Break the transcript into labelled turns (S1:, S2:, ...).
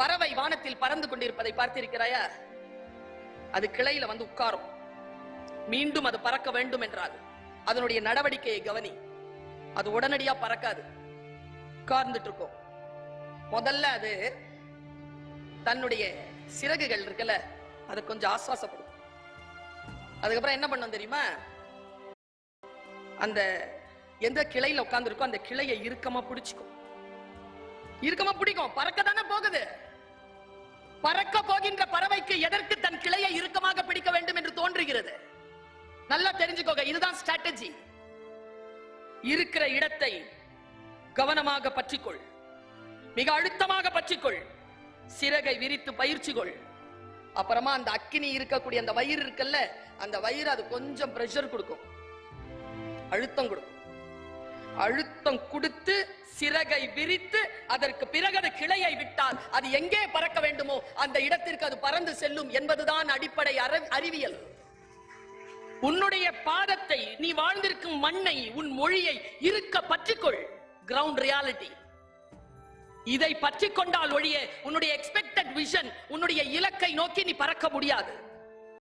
S1: பறவை வானத்தில் பறந்து கொண்டிருப்பதை பார்த்திருக்கிறாயா? அது கிளையில வந்து உட்காரும். மீண்டும் அது பறக்க வேண்டும் என்றால் அதனுடைய நடவடிக்கையை கவனி. அது உடனடியா பறக்காது. உட்கார்ந்துட்டு இருக்கும் முதல்ல அது தன்னுடைய சிறகுகள் இருக்குல்ல அது கொஞ்சம் ஆஸ்வாசப்படும் அதுக்கப்புறம் என்ன பண்ணும் தெரியுமா? அந்த எந்த கிளையில உட்கார்ந்துருக்கோ அந்த கிளையை இறுக்கமா பிடிச்சிக்கும். இறுக்கமா பிடிக்கும். பறக்க தானே போகுது. பறக்க போகின்ற பறவைக்கு எதற்கு தன் கிளையை இறுக்கமாக பிடிக்க வேண்டும் என்று தோன்றுகிறது? நல்லா தெரிஞ்சுக்கோங்க இதுதான் ஸ்ட்ராட்டஜி இருக்கிற இடத்தை கவனமாக பற்றிக்கொள். மிக அழுத்தமாக பற்றிக்கொள். சிறகை விரித்து பயிற்சி கொள். அப்புறமா அந்த அக்கினி இருக்கக்கூடிய அந்த வயிறு இருக்குல்ல அந்த வயிறு அது கொஞ்சம் பிரஷர் கொடுக்கும். அழுத்தம் கொடுக்கும். அழுத்தம் கொடுத்து சிறகை விரித்து அதற்கு பிறகு அது கிளையை விட்டால் அது எங்கே பறக்க வேண்டுமோ அந்த இடத்திற்கு அது பறந்து செல்லும் என்பதுதான் அடிப்படை அறிவியல். உன்னுடைய பாதத்தை நீ வாழ்ந்திருக்கும் மண்ணை உன் மொழியை இருக்க பற்றிக்கொள். கிரவுண்ட் ரியாலிட்டி இதை பற்றி கொண்டால் ஒழிய உன்னுடைய எக்ஸ்பெக்டட் விஷன் உன்னுடைய இலக்கை நோக்கி நீ பறக்க முடியாது.